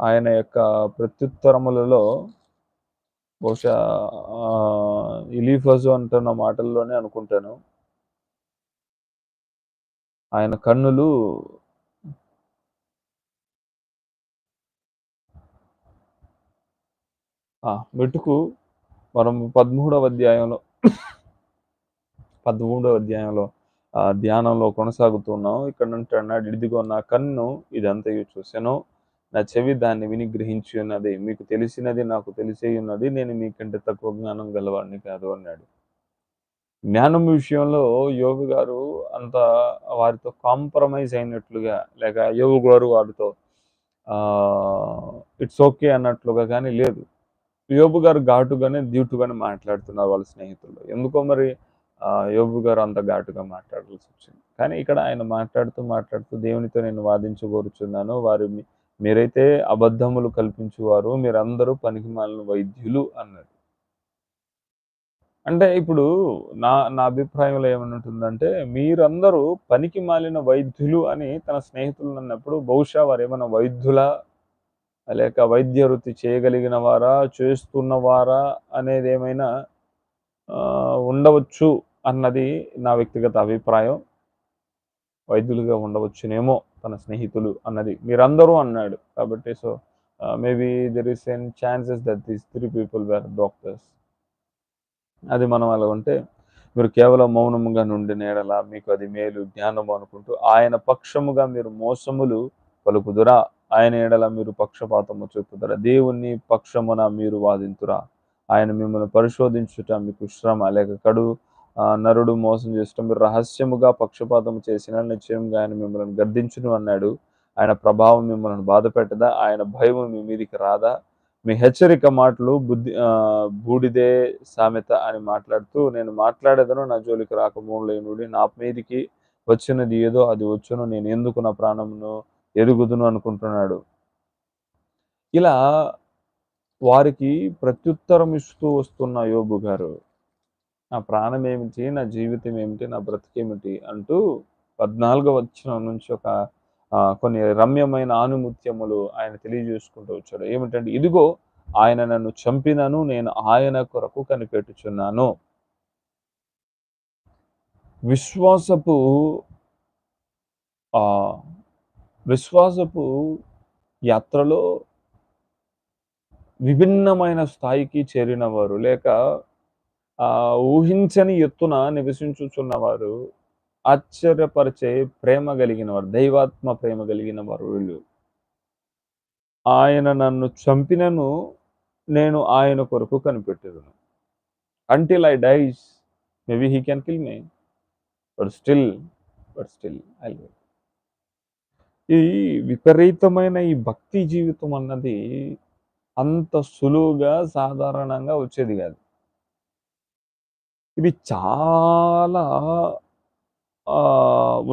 ఆయన యొక్క ప్రత్యుత్తరములలో బహుశా ఇలీఫజు అంటున్న మాటల్లోనే అనుకుంటాను. ఆయన కన్నులు ఆ, మనం పదమూడవ అధ్యాయంలో పదమూడవ అధ్యాయంలో ధ్యానంలో కొనసాగుతున్నాం ఇక్కడ నుండి అన్నాడు ఇదిగో నా కన్ను ఇదంతయు చూసాను. నా చెవి దాన్ని విని గ్రహించి ఉన్నది. మీకు తెలిసినది నాకు తెలిసే ఉన్నది. నేను మీకంటే తక్కువ జ్ఞానం గలవాడిని కాదు అన్నాడు. జ్ఞానం విషయంలో యోగు గారు అంత వారితో కాంప్రమైజ్ అయినట్లుగా లేక యోగు గారు వారితో ఇట్స్ ఓకే అన్నట్లుగా కానీ లేదు. యోబు గారు ఘాటుగానే డ్యూటుగానే మాట్లాడుతున్నారు వాళ్ళ స్నేహితులు. ఎందుకో మరి యోబు గారు అంత ఘాటుగా మాట్లాడాల్సి వచ్చింది. కానీ ఇక్కడ ఆయన మాట్లాడుతూ మాట్లాడుతూ దేవునితో నేను వాదించగోరుచున్నాను వారు మీ- మీరైతే అబద్ధములు కల్పించేవారు మీరందరూ పనికిమాలిన వైద్యులు అన్నాడు అంటే ఇప్పుడు నా నా అభిప్రాయంలో ఏమనుంటుందంటే మీరందరూ పనికి మాలిన వైద్యులు అని తన స్నేహితులు అన్నప్పుడు బహుశా వారు ఏమైనా వైద్యులా లేక వైద్య వృత్తి చేయగలిగిన వారా చేస్తున్నవారా అనేది ఏమైనా ఉండవచ్చు అన్నది నా వ్యక్తిగత అభిప్రాయం. వైద్యులుగా ఉండవచ్చునేమో. తన స్నేహితులు అన్నది మీరందరూ అన్నాడు. కాబట్టి so maybe there is an chances that these three people were doctors అది మనం అలా ఉంటే మీరు కేవలం మౌనముగా నుండి నేడలా మీకు అది మేలు జ్ఞానము అనుకుంటూ ఆయన పక్షముగా మీరు మోసములు పలుకుదురా. ఆయన ఏడల మీరు పక్షపాతము చూపుదురా. దేవుణ్ణి పక్షమున మీరు వాదింతురా. ఆయన మిమ్మల్ని పరిశోధించుట మీకు శ్రమ లేక కడు నరుడు మోసం చేసిన మీరు రహస్యముగా పక్షపాతం చేసిన నిశ్చయంగా ఆయన మిమ్మల్ని గర్దించును అన్నాడు. ఆయన ప్రభావం మిమ్మల్ని బాధ పెట్టదా? ఆయన భయం మీ మీదికి రాదా? మీ హెచ్చరిక మాటలు బుద్ధి ఆ, బూడిదే సామెత అని మాట్లాడుతూ నేను మాట్లాడేదను నా జోలికి రాకమూలైనడి నా మీదికి వచ్చినది ఏదో అది వచ్చును నేను ఎందుకు నా ప్రాణమును ఎరుగుదును అనుకుంటున్నాడు. ఇలా వారికి ప్రత్యుత్తరం ఇస్తూ వస్తున్న యోబు గారు నా ప్రాణం ఏమిటి నా జీవితం ఏమిటి నా బ్రతికేమిటి? అంటూ పద్నాలుగో వచ్చిన నుంచి ఒక కొన్ని రమ్యమైన ఆనుముత్యములు ఆయన తెలియజేసుకుంటూ వచ్చాడు. ఏమిటంటే ఇదిగో ఆయన నన్ను చంపినను నేను ఆయన కొరకు కనిపెట్టుచున్నాను. విశ్వాసపు విశ్వాసపు యాత్రలో విభిన్నమైన స్థాయికి చేరిన వారు లేక ఊహించని ఎత్తున నివసించుచున్నవారు ఆశ్చర్యపరిచే ప్రేమ కలిగిన వారు దైవాత్మ ప్రేమ కలిగిన వారు వీళ్ళు. ఆయన నన్ను చంపినను నేను ఆయన కొరకు కనిపెట్టేదను. Until I dies maybe he can kill me but still but still I ఈ విపరీతమైన ఈ భక్తి జీవితం అన్నది అంత సులువుగా సాధారణంగా వచ్చేది కాదు. ఇది చాలా ఆ,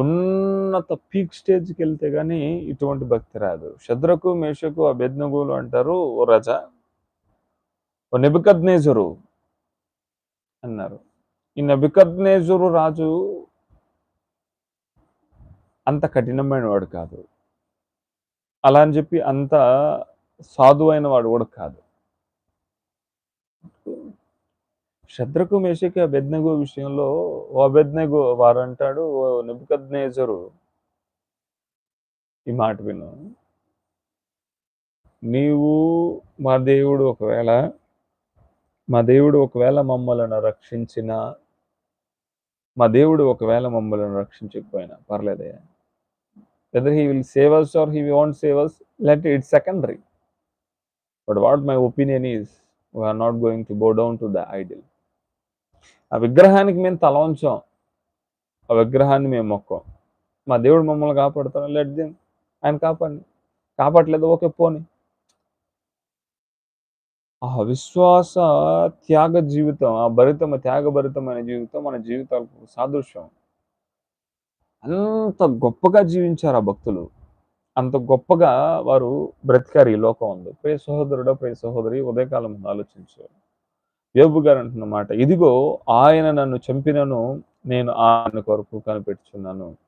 ఉన్నత పీక్ స్టేజ్కి వెళ్తే కానీ ఇటువంటి భక్తి రాదు. శద్రకు మేషకు అభెజ్ఞగులు అంటారు ఓ రజ ఓ నెబికద్నేజరు అన్నారు. ఈ నెబికద్నేజరు రాజు అంత కఠినమైన వాడు కాదు. అలా అని చెప్పి అంత సాధువైన వాడు కూడా కాదు. శత్రుకు మేషకి అభెజ్ఞగో విషయంలో ఓ అభెజ్ఞగో వారు అంటాడు ఓ నెబుకద్నేజరు. ఈ మాట విను. నీవు మా దేవుడు ఒకవేళ మా దేవుడు ఒకవేళ మమ్మల్ని రక్షించిన మా దేవుడు ఒకవేళ మమ్మల్ని రక్షించకపోయినా పర్లేదే. Whether he will save us or he want save us let it secondary but what my opinion is we are not going to go down to the idol ఆ విగ్రహానికి మేము తల ఉంచాం. ఆ విగ్రహాన్ని మేము మొక్కాం. మా దేవుడు మమ్మల్ని కాపాడుతాం లెట్ దేమ్ ఆయన కాపాడి కాపాడలేదు ఓకే పోని. ఆ విశ్వాస త్యాగ జీవితం ఆ భరితమ త్యాగభరితమైన జీవితం మన జీవితాలకు సాదృశ్యం. అంత గొప్పగా జీవించారు ఆ భక్తులు. అంత గొప్పగా వారు బ్రతికారు ఈ లోకం ఉంది ప్రియ సహోదరుడో ప్రియ సహోదరి ఉదయకాలం ఆలోచించారు యోబు గారు అంటున్నమాట ఇదిగో ఆయన నన్ను చంపినను నేను ఆయన కొరకు కనిపెట్టుచున్నాను.